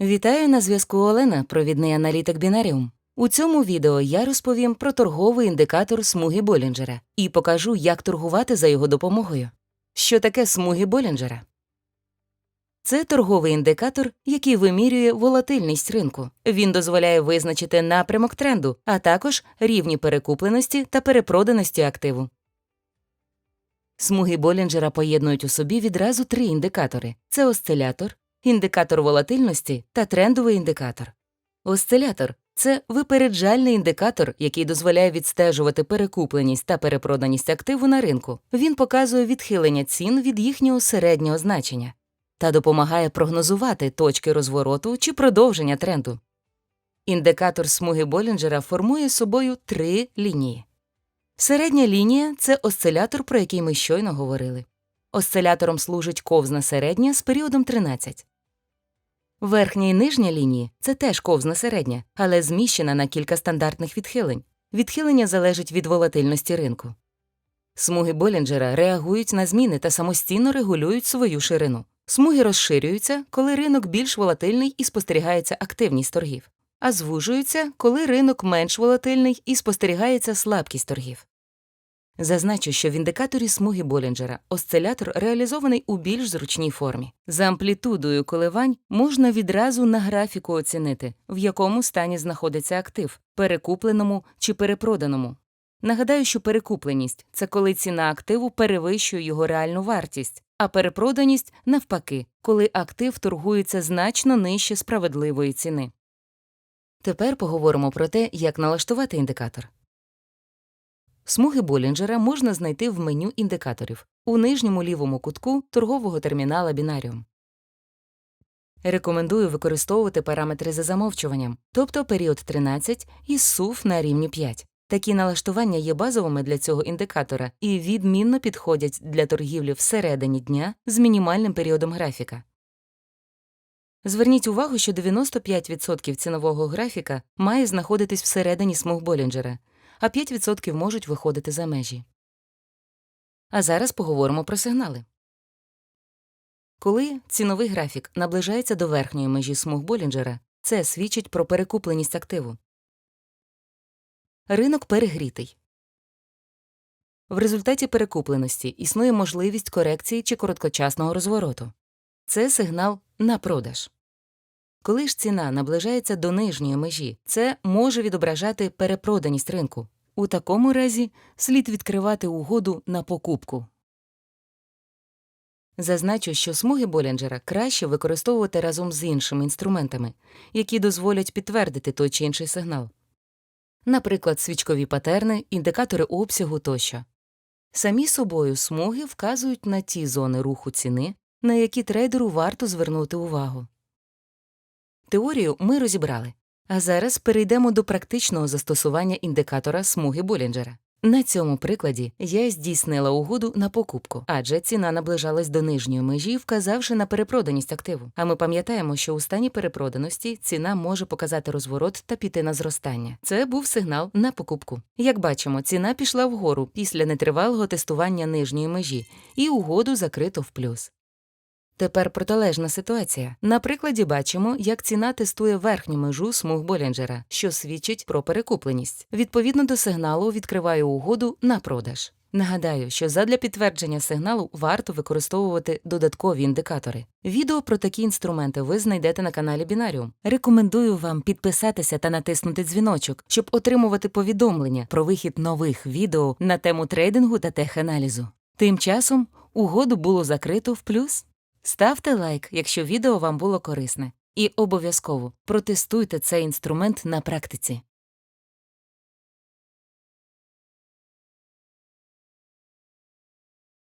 Вітаю на зв'язку Олена, провідний аналітик Бінаріум. У цьому відео я розповім про торговий індикатор смуги Болінджера і покажу, як торгувати за його допомогою. Що таке смуги Болінджера? Це торговий індикатор, який вимірює волатильність ринку. Він дозволяє визначити напрямок тренду, а також рівні перекупленості та перепроданості активу. Смуги Болінджера поєднують у собі відразу три індикатори: це осцилятор, індикатор волатильності та трендовий індикатор. Осцилятор це випереджальний індикатор, який дозволяє відстежувати перекупленість та перепроданість активу на ринку. Він показує відхилення цін від їхнього середнього значення та допомагає прогнозувати точки розвороту чи продовження тренду. Індикатор смуги Болінджера формує собою три лінії. Середня лінія це осцилятор, про який ми щойно говорили. Осцилятором служить ковзна середня з періодом 13. Верхня і нижня лінії це теж ковзна середня, але зміщена на кілька стандартних відхилень. Відхилення залежить від волатильності ринку. Смуги Болінджера реагують на зміни та самостійно регулюють свою ширину. Смуги розширюються, коли ринок більш волатильний і спостерігається активність торгів, а звужуються, коли ринок менш волатильний і спостерігається слабкість торгів. Зазначу, що в індикаторі смуги Болінджера осцилятор реалізований у більш зручній формі. За амплітудою коливань можна відразу на графіку оцінити, в якому стані знаходиться актив перекупленому чи перепроданому. Нагадаю, що перекупленість це коли ціна активу перевищує його реальну вартість, а перепроданість навпаки, коли актив торгується значно нижче справедливої ціни. Тепер поговоримо про те, як налаштувати індикатор. Смуги Болінджера можна знайти в меню індикаторів у нижньому лівому кутку торгового термінала Бінаріум. Рекомендую використовувати параметри за замовчуванням, тобто період 13 і СУФ на рівні 5. Такі налаштування є базовими для цього індикатора і відмінно підходять для торгівлі всередині дня з мінімальним періодом графіка. Зверніть увагу, що 95% цінового графіка має знаходитись всередині смуг Болінджера, а 5% можуть виходити за межі. А зараз поговоримо про сигнали. Коли ціновий графік наближається до верхньої межі смуг Болінджера, це свідчить про перекупленість активу. Ринок перегрітий. В результаті перекупленості існує можливість корекції чи короткочасного розвороту. Це сигнал на продаж. Коли ж ціна наближається до нижньої межі, це може відображати перепроданість ринку. У такому разі слід відкривати угоду на покупку. Зазначу, що смуги Болінджера краще використовувати разом з іншими інструментами, які дозволять підтвердити той чи інший сигнал. Наприклад, свічкові патерни, індикатори обсягу тощо. Самі собою смуги вказують на ті зони руху ціни, на які трейдеру варто звернути увагу. Теорію ми розібрали. А зараз перейдемо до практичного застосування індикатора смуги Болінджера. На цьому прикладі я здійснила угоду на покупку, адже ціна наближалась до нижньої межі, вказавши на перепроданість активу. А ми пам'ятаємо, що у стані перепроданості ціна може показати розворот та піти на зростання. Це був сигнал на покупку. Як бачимо, ціна пішла вгору після нетривалого тестування нижньої межі, і угоду закрито в плюс. Тепер протилежна ситуація. На прикладі бачимо, як ціна тестує верхню межу смуг Болінджера, що свідчить про перекупленість. Відповідно до сигналу відкриваю угоду на продаж. Нагадаю, що задля підтвердження сигналу варто використовувати додаткові індикатори. Відео про такі інструменти ви знайдете на каналі Бінаріум. Рекомендую вам підписатися та натиснути дзвіночок, щоб отримувати повідомлення про вихід нових відео на тему трейдингу та теханалізу. Тим часом угоду було закрито в плюс. Ставте лайк, якщо відео вам було корисне, і обов'язково протестуйте цей інструмент на практиці.